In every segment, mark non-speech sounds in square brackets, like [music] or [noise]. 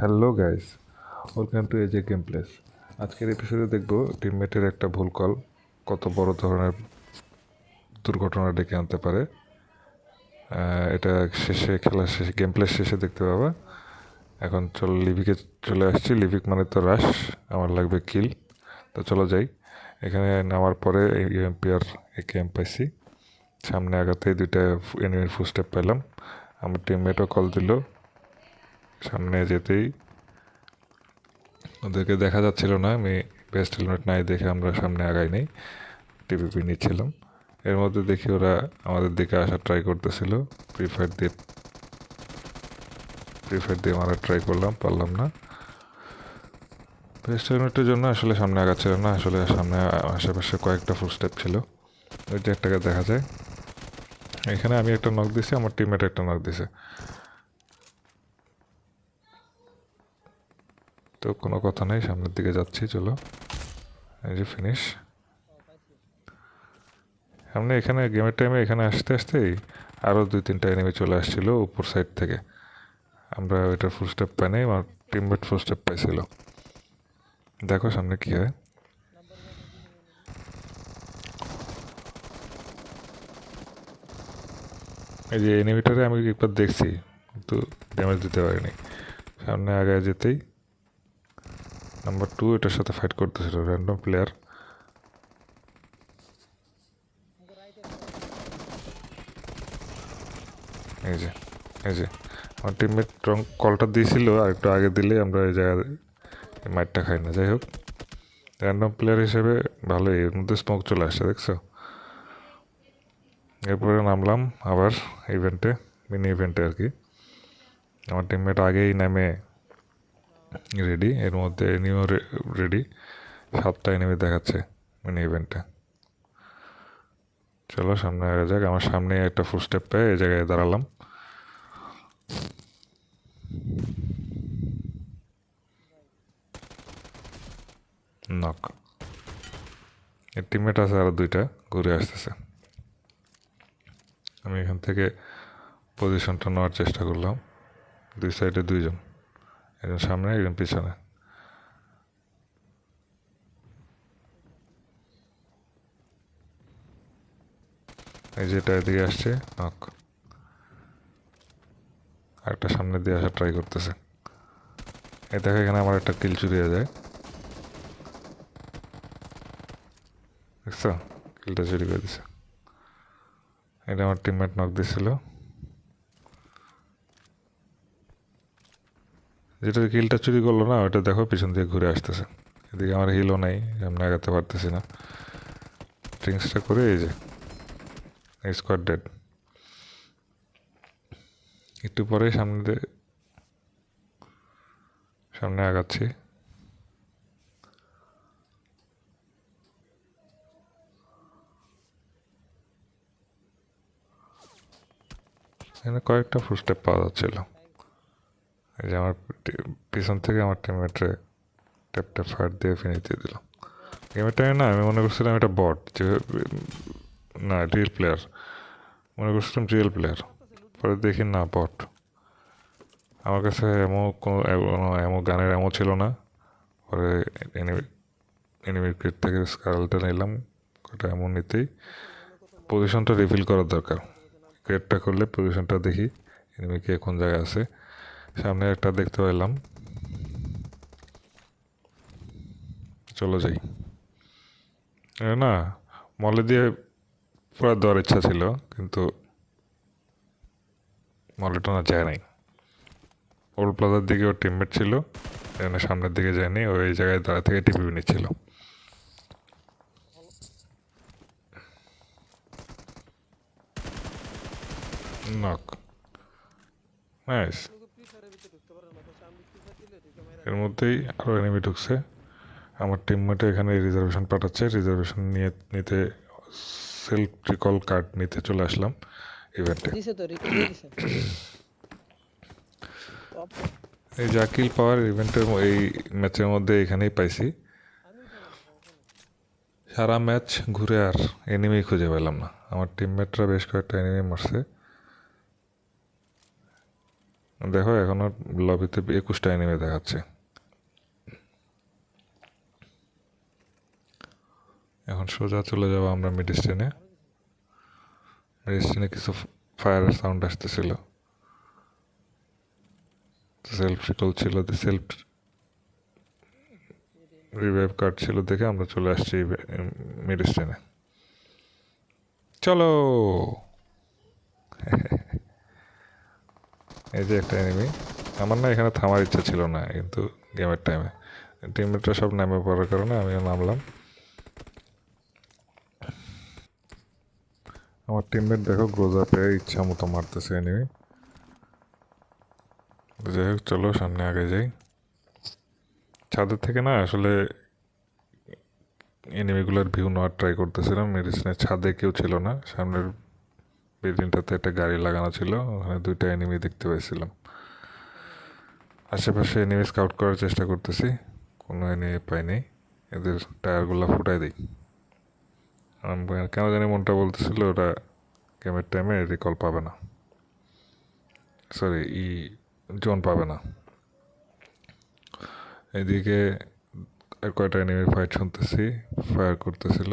Hello guys, welcome to AJ game place আজকের এপিসোডে দেখব টিমমেটের একটা ভুল কল কত বড় ধরনের দুর্ঘটনা ডেকে আনতে পারে। এটা শেষে, খেলার শেষে গেম প্লেস শেষে দেখতে পাবা। এখন চল লিভিকে চলে আসছি। লিভিক মানে তো রাশ আমার লাগবে কিল তো চলো যাই। এখানে নামার পরে এমপিআর একে এম পাইছি। সামনে আগাতেই দুইটা এনিমির ফুস্টেপ পেলাম আমার টিমমেটও কল দিল। সামনে যেতেই ওদেরকে দেখা যাচ্ছিল না। আমি বেস্ট হেলমেট নাই দেখে আমরা সামনে আগাই নেই। টিপিপি নিচ্ছিলাম। এর মধ্যে দেখি ওরা আমাদের দিকে আসার ট্রাই করতেছিল। প্রিফায়ার দিয়ে প্রিফায়ার দিয়ে মারার ট্রাই করলাম, পারলাম না। বেস্ট হেলমেটের জন্য আসলে সামনে আগাচ্ছিল না। আসলে সামনে আশেপাশে কয়েকটা ফুল স্টেপ ছিল। ওই যে একটাকে দেখা যায়। এখানে আমি একটা নক দিছি, আমার টিমমেট একটা নক দিছে। তো কোনো কথা নেই, সামনের দিকে যাচ্ছি, চলো। এই যে ফিনিশ সামনে এখানে গেমের টাইমে এখানে আসতে আসতেই আরও দুই, তিনটা এনিমি চলে আসছিল উপর সাইড থেকে। আমরা ওইটার ফুল স্টেপ পাই নাই আমার টিমমেট ফুল স্টেপ পাইছিল। দেখো সামনে কী হয়। এই যে এনিমিটারে আমি একবার দেখছি, কিন্তু ড্যামেজ দিতে পারিনি। সামনে আগে যেতেই নাম্বার টু এটার সাথে ফাইট করতেছিল র্যান্ডম প্লেয়ার এই যে এই যে, আমার টিমমেট রং কলটা দিয়েছিল, আর একটু আগে দিলে আমরা এই জায়গায় মাইটটা খাই না। যাই হোক র্যান্ডম প্লেয়ার হিসেবে ভালোই, এর মধ্যে স্মোক চলে আসছে দেখছ? এরপরে নামলাম আবার ইভেন্টে মিনি ইভেন্টে আর কি। আমার টিমমেট আগেই নামে রেডি এর মধ্যে এনিও রেডি সাতটা এনিমি দেখাচ্ছে মিনি ইভেন্টে চলো সামনে আগে যাক, আমার সামনে একটা ফুল স্টেপ পেয়ে এই জায়গায় দাঁড়ালাম। নক এর টিমমেট আছে আরও দুইটা, ঘুরে আসতেছে। আমি এখান থেকে পজিশনটা নেওয়ার চেষ্টা করলাম। দুই সাইডে দুইজন। একজন সামনে একজন পিছনে। এই যেটা এদিকে আসছে, নক। আরেকটা সামনে দিয়ে আসা ট্রাই করতেছে। এই দেখো, এখানে আমার একটা কিল চুরি হয়ে যায়। দেখছ? কিলটা চুরি করে দিছে। এটা আমার টিমমেট নক দিছিল। যেটা হিলটা চুরি করল না ওটা দেখো পিছন দিয়ে ঘুরে আসতেছে। এদিকে আমার হিলও নাই সামনে আগাতে পারতেছি না। ড্রিঙ্কসটা করে এই যে স্কোয়াড ডেড একটু পরে সামনে সামনে আগাচ্ছি। এখানে কয়েকটা ফুটস্টেপ পাওয়া যাচ্ছিল। যে আমার পিছন থেকে আমার টিমমেটরে ট্যাপ ট্যাপ ফায়ার দিয়ে ফিনিশ দিয়ে দিল। গেমের টাইমে না আমি মনে করছিলাম এটা বট যে, না রিয়েল প্লেয়ার মনে করছিলাম রিয়েল প্লেয়ার পরে দেখি না বট আমার কাছে এমন কোনো এমন গানের এমন ছিল না। পরে এনিমি এনিমির ক্রিট থেকে স্কারলটা নিলাম। ওটা এমন নিতেই। পজিশনটা রিফিল করার দরকার। ক্রিয়েটটা করলে পজিশনটা দেখি। এনিমি কে কোন জায়গায় আছে। সামনে একটা দেখতে পেলাম। চলো যাই। না, মলে দিয়ে পুরো দেওয়ার ইচ্ছা ছিল, কিন্তু মলেটা না, যায় নাই। ওল্ড প্লাজার দিকে ওর টিমমেট ছিল, এখানে সামনের দিকে যায়নি ওই জায়গায় দাঁড়া থেকে টিপি নিচ্ছিল। নক নাইস এর মধ্যেই আরও এনিমি ঢুকছে। আমার টিমমেটে এখানে রিজার্ভেশন পাঠাচ্ছে। রিজার্ভেশন নিয়ে নিতে সেলফ রিকল কার্ড নিতে চলে আসলাম ইভেন্টে এই জাকিল পাওয়ার ইভেন্টের এই ম্যাচের মধ্যে এখানেই পাইছি। সারা ম্যাচ ঘুরে আর এনিমি খুঁজে পেলাম না। আমার টিমমেটরা বেশ কয়েকটা এনিমি মারছে। দেখো এখনও লবিতে একুশটা এনিমে দেখাচ্ছে। এখন সোজা চলে যাব আমরা মেডিস্টেনে মেডিস্টেনে কিছু ফায়ারের সাউন্ড আসতেছিল। সেলফ রিকল ছিল সেলফ রিভাইভ কার্ড ছিল দেখে আমরা চলে আসছি মেডিস্টেনে চলো! [laughs] এই যে একটা এনিমি আমার না এখানে থামার ইচ্ছা ছিল না কিন্তু গেমের টাইমে টিমমেটরা সব নামে পড়ার কারণে আমিও নামলাম। আমার টিমমেট দেখো গ্রোজা পেয়ে ইচ্ছা মতো মারতেছে এনিমি যাই হোক, চলো সামনে আগে যাই। ছাদের থেকে না আসলে এনিমিগুলোর ভিউ নেওয়ার ট্রাই করতেছিলাম। মেডিসিনের ছাদে কেউ ছিল না। সামনের বিল্ডিংটাতে একটা গাড়ি লাগানো ছিল। ওখানে দুইটা এনিমি দেখতে পাইছিলাম। আশেপাশে এনিমি স্কাউট করার চেষ্টা করতেছি। কোনো এনিমি পাইনি। এদের টায়ারগুলো ফুটাই দিই। কেন জানি মনটা বলতেছিল, ওরা গেমের টাইমে রিকল পাবে না। সরি ই, জোন পাবে না। এদিকে কয়টা এনিমি ফাইট শুনতেছি ফায়ার করতেছিল।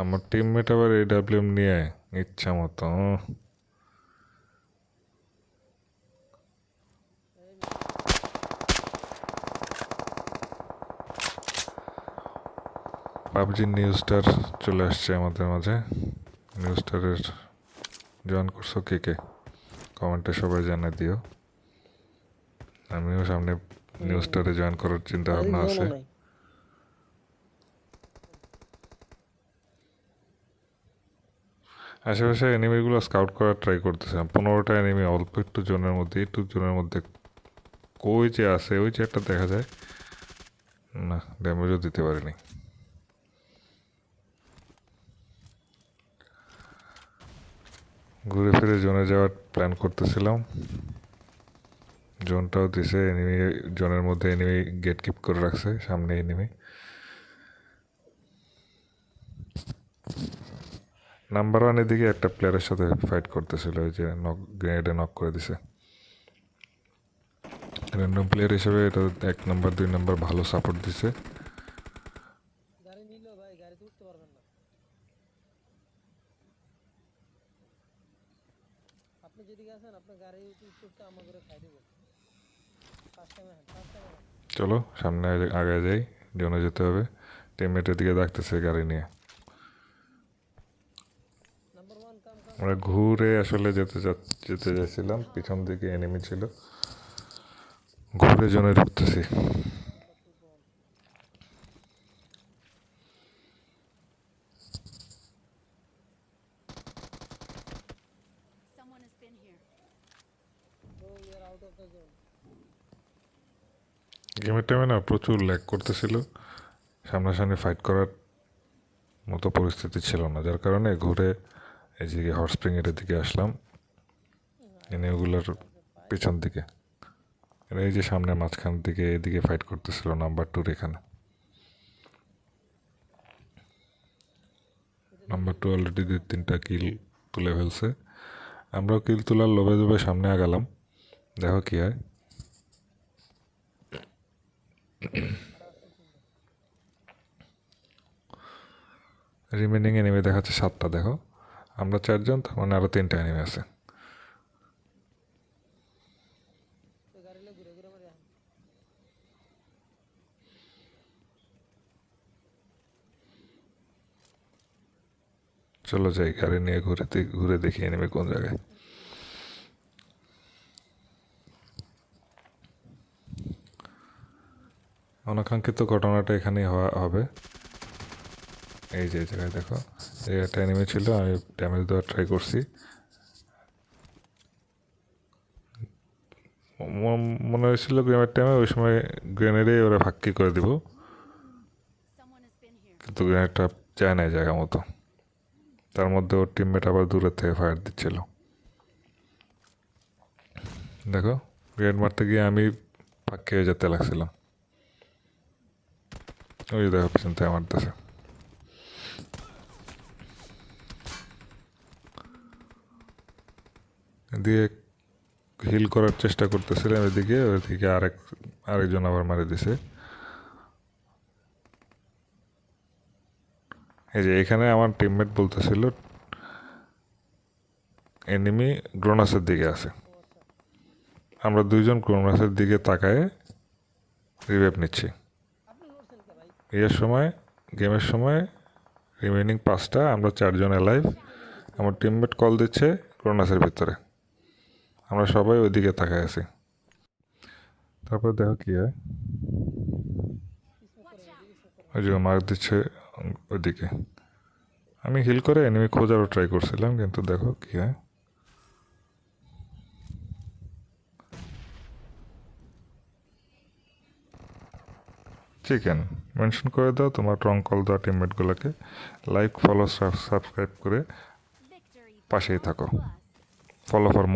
আমার টিমমেট আবার এডাব্লিউএম নিয়ে ইচ্ছা মতো পাবজি নিউজটার চলে আসছে আমাদের মাঝে। নিউজটারের জয়েন করছ কে কে? কমেন্টে সবাই জানিয়ে দিও। আমিও সামনে নিউজটারে জয়েন করার চিন্তা ভাবনা আছে। আশেপাশে এনিমিগুলো স্কাউট করার ট্রাই করতেছিলাম পনেরোটা এনিমি অল্প একটু জোনের মধ্যে একটু জোনের মধ্যে। কই যে আছে ওই যে একটা দেখা যায়। না ড্যামেজও দিতে পারিনি। ঘুরে ফিরে জোনে যাওয়ার প্ল্যান করতেছিলাম। জোনটাও দিছে এনিমি জোনের মধ্যে এনিমি গেট কিপ করে রাখছে, সামনে এনিমি নাম্বার ওয়ানের দিকে একটা প্লেয়ারের সাথে ফাইট করতেছিল, ওই যে নক গ্রেনেডে নক করে দিছে। র্যান্ডম প্লেয়ার হিসেবে এটা এক নাম্বার দুই নাম্বার ভালো সাপোর্ট দিছে গাড়ি নিল ভাই গাড়িতে উঠতে পারবেন না আপনি যেদিকে আছেন আপনার গাড়ি উঠতে উঠতে আমার করে খাই দেবো ফার্স্ট টাইম ফার্স্ট টাইম চলো সামনে আগে- আগে যাই জোনে যেতে হবে। টিমমেটের দিকে ডাকতেছে গাড়ি নিয়ে। আমরা ঘুরে আসলে যেতে যা- যেতে যাচ্ছিলাম পিছন দিকে এনিমি ছিল। ঘুরে জনে ঢুকতেছি। Someone has been here. তো we are out of the zone গেমের টাইমে না প্রচুর ল্যাগ করতেছিল। সামনাসামনি ফাইট করার মতো পরিস্থিতি ছিল না, যার কারণে ঘুরে এই যে হট স্প্রিংয়ের দিকে আসলাম এনে ওগুলোর পিছন দিকে। এই যে সামনে মাঝখান দিকে এদিকে ফাইট করতেছিল নাম্বার টুর এখানে। নাম্বার টু অলরেডি দুই তিনটা কিল তুলে ফেলছে। আমরাও কিল তোলার লোভে লোভে সামনে আগালাম, দেখো কি হয়। রিমেনিং এনিমি দেখাচ্ছে সাতটা, দেখো। আমরা চারজন, তার মানে আরও তিনটা এনিমি আছে। চলো যাই, গাড়ি নিয়ে ঘুরে ঘুরে দেখি এনিমি কোন জায়গায়। অনাকাঙ্ক্ষিত ঘটনাটা এখানেই হওয়া, হবে। এই যে জায়গায় দেখো। এই একটা এনিমি ছিল, আমি ড্যামেজ দেওয়ার ট্রাই করছি। মনে হয়েছিল গেমের টাইমে ওই সময় গ্রেনেডে ওরা ভাক্কি করে দিব. কিন্তু গ্রেনেডটা যায় না জায়গা মতো। তার মধ্যে ওর টিমমেট আবার দূরের থেকে ফায়ার দিচ্ছিল। দেখো গ্রেনেড মারতে গিয়ে আমি ফাঁকি হয়ে যেতে লাগছিলাম। ওই দেখো পিছন থেকে মারতেছে দিয়ে হিল করার চেষ্টা করতেছিলাম এদিকে ওইদিকে আরেক, আরেকজন আবার মারি দিছে। এই যে এখানে আমার টিমমেট বলতেছিল এনিমি গ্রোনাসের দিকে আছে। আমরা দুইজন গ্রোনাসের দিকে তাকায়ে রিভাইভ নিচ্ছি। ইয়ের সময়, গেমের সময় রিমেনিং পাঁচটা, আমরা চারজন এলাইভ আমার টিমমেট কল দিচ্ছে ক্রোনাসের ভিতরে। আমরা সবাই ওইদিকে তাকায় আছি। তারপর দেখো কি হয়। ওই যে মার্ক দিচ্ছে ওইদিকে। আমি হিল করে এনিমি খোঁজারও ট্রাই করছিলাম, কিন্তু দেখো কী হয়। চিকেন মেনশন করে দাও, তোমার রং কল দেওয়া টিমমেটগুলোকে লাইক ফলো সাবস্ক্রাইব করে পাশেই থাকো. Follow for